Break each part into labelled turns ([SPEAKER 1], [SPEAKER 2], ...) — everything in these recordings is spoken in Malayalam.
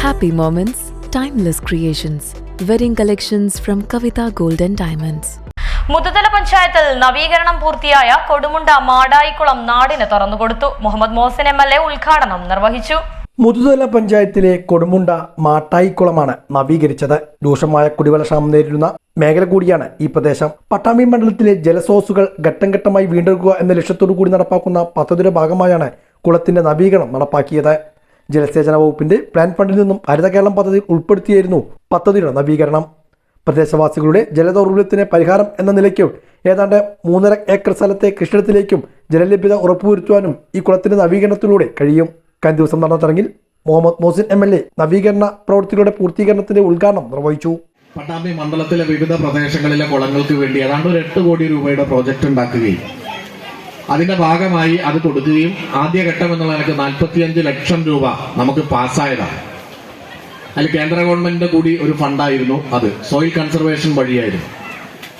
[SPEAKER 1] Happy moments, timeless creations. Wedding collections from Kavita Golden Diamonds.
[SPEAKER 2] മുതതല പഞ്ചായത്തിൽ നവീകരണം പൂർത്തിയായ കൊടുമുണ്ട മാടായിക്കുളം നാടിന് തുറന്നുകൊടുത്തു Muhammad Mohsin M L A ഉദ്ഘാടനം നിർവഹിച്ചു
[SPEAKER 3] മുതുതല പഞ്ചായത്തിലെ കൊടുമുണ്ട മാട്ടായിക്കുളമാണ് നവീകരിച്ചത് രൂക്ഷമായ കുടിവെള്ളക്ഷാമം നേരിടുന്ന മേഖല കൂടിയാണ് ഈ പ്രദേശം പട്ടാമ്പി മണ്ഡലത്തിലെ ജലസ്രോതസ്സുകൾ ഘട്ടം ഘട്ടമായി വീണ്ടെടുക്കുക എന്ന ലക്ഷ്യത്തോടു കൂടി നടപ്പാക്കുന്ന പദ്ധതിയുടെ ഭാഗമായാണ് കുളത്തിന്റെ നവീകരണം നടപ്പാക്കിയത് ജലസേചന വകുപ്പിന്റെ പ്ലാൻ ഫണ്ടിൽ നിന്നും ഹരിത കേരളം പദ്ധതിയിൽ ഉൾപ്പെടുത്തിയായിരുന്നു പദ്ധതിയുടെ നവീകരണം. പ്രദേശവാസികളുടെ ജലദൗർബല്യത്തിന് പരിഹാരം എന്ന നിലയ്ക്ക് ഏതാണ്ട് മൂന്നര ഏക്കർ സ്ഥലത്തെ കൃഷിയിടത്തിലേക്കും ജലലഭ്യത ഉറപ്പുവരുത്തുവാനും ഈ കുളത്തിന്റെ നവീകരണത്തിലൂടെ കഴിയും. കഴിഞ്ഞ ദിവസം നടന്ന ചടങ്ങിൽ Muhammad Mohsin M L A നവീകരണ പ്രവൃത്തികളുടെ പൂർത്തീകരണത്തിന്റെ ഉദ്ഘാടനം നിർവഹിച്ചു.
[SPEAKER 4] പട്ടാമ്പി മണ്ഡലത്തിലെ വിവിധ പ്രദേശങ്ങളിലെ കുളങ്ങൾക്ക് വേണ്ടി ഏതാണ്ട് ഒരു എട്ട് കോടി രൂപയുടെ പ്രോജക്റ്റ് ഉണ്ടാക്കുകയും അതിന്റെ ഭാഗമായി അത് കൊടുക്കുകയും ആദ്യഘട്ടം എന്നുള്ള നിലയ്ക്ക് നാൽപ്പത്തിയഞ്ച് ലക്ഷം രൂപ നമുക്ക് പാസ്സായതാണ്. അതിൽ കേന്ദ്ര ഗവൺമെന്റിന്റെ കൂടി ഒരു ഫണ്ടായിരുന്നു അത്. സോയിൽ കൺസർവേഷൻ വഴിയായിരുന്നു.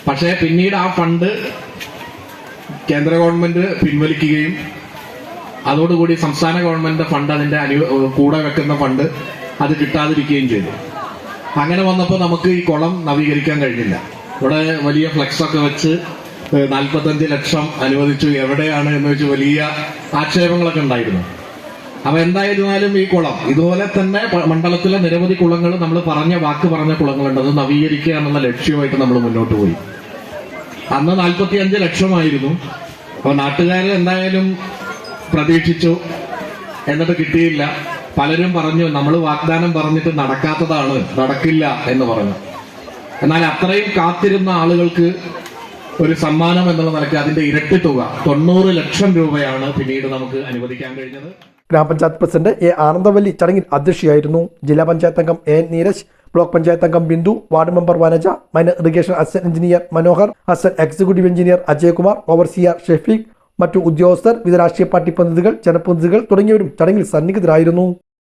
[SPEAKER 4] പക്ഷേ പിന്നീട് ആ ഫണ്ട് കേന്ദ്ര ഗവൺമെന്റ് പിൻവലിക്കുകയും അതോടുകൂടി സംസ്ഥാന ഗവൺമെന്റിന്റെ ഫണ്ട് അതിന്റെ അനു കൂടെ വെക്കുന്ന ഫണ്ട് അത് കിട്ടാതിരിക്കുകയും ചെയ്തു. അങ്ങനെ വന്നപ്പോൾ നമുക്ക് ഈ കുളം നവീകരിക്കാൻ കഴിഞ്ഞില്ല. ഇവിടെ വലിയ ഫ്ലെക്സ് ഒക്കെ വെച്ച് നാൽപ്പത്തഞ്ച് ലക്ഷം അനുവദിച്ചു. എവിടെയാണ് എന്ന് വെച്ച് വലിയ ആക്ഷേപങ്ങളൊക്കെ ഉണ്ടായിരുന്നു. അപ്പൊ എന്തായിരുന്നാലും ഈ കുളം ഇതുപോലെ തന്നെ മണ്ഡലത്തിലെ നിരവധി കുളങ്ങൾ നമ്മൾ പറഞ്ഞ വാക്ക് പറഞ്ഞ കുളങ്ങളുണ്ട്. അത് നവീകരിക്കുക എന്നുള്ള ലക്ഷ്യമായിട്ട് നമ്മൾ മുന്നോട്ട് പോയി. അന്ന് നാൽപ്പത്തി അഞ്ച് ലക്ഷമായിരുന്നു. അപ്പൊ നാട്ടുകാർ എന്തായാലും പ്രതീക്ഷിച്ചു. എന്നിട്ട് കിട്ടിയില്ല. പലരും പറഞ്ഞു നമ്മൾ വാഗ്ദാനം പറഞ്ഞിട്ട് നടക്കാത്തതാണ് നടക്കില്ല എന്ന് പറഞ്ഞു. എന്നാൽ അത്രയും കാത്തിരുന്ന ആളുകൾക്ക് ഒരു സമ്മാനം എന്നുള്ള നിലയ്ക്ക് അതിന്റെ ഇരട്ടി തുക തൊണ്ണൂറ് ലക്ഷം രൂപയാണ് പിന്നീട് നമുക്ക് അനുവദിക്കാൻ കഴിഞ്ഞത്.
[SPEAKER 3] ഗ്രാമപഞ്ചായത്ത് പ്രസിഡന്റ് എ ആനന്ദവല്ലി ചടങ്ങിൽ അധ്യക്ഷയായിരുന്നു. ജില്ലാ പഞ്ചായത്ത് അംഗം എൻ നീരജ് ബ്ലോക്ക് പഞ്ചായത്ത് അംഗം Bindu ward member Vanaja minor irrigation assistant engineer Manohar assistant executive engineer Ajayakumar overseer Shefeeq മറ്റു ഉദ്യോഗസ്ഥർ വിവിധ രാഷ്ട്രീയ പാർട്ടി പ്രതിനിധികൾ ജനപ്രതിനിധികൾ തുടങ്ങിയവരും ചടങ്ങിൽ സന്നിഹിതരായിരുന്നു.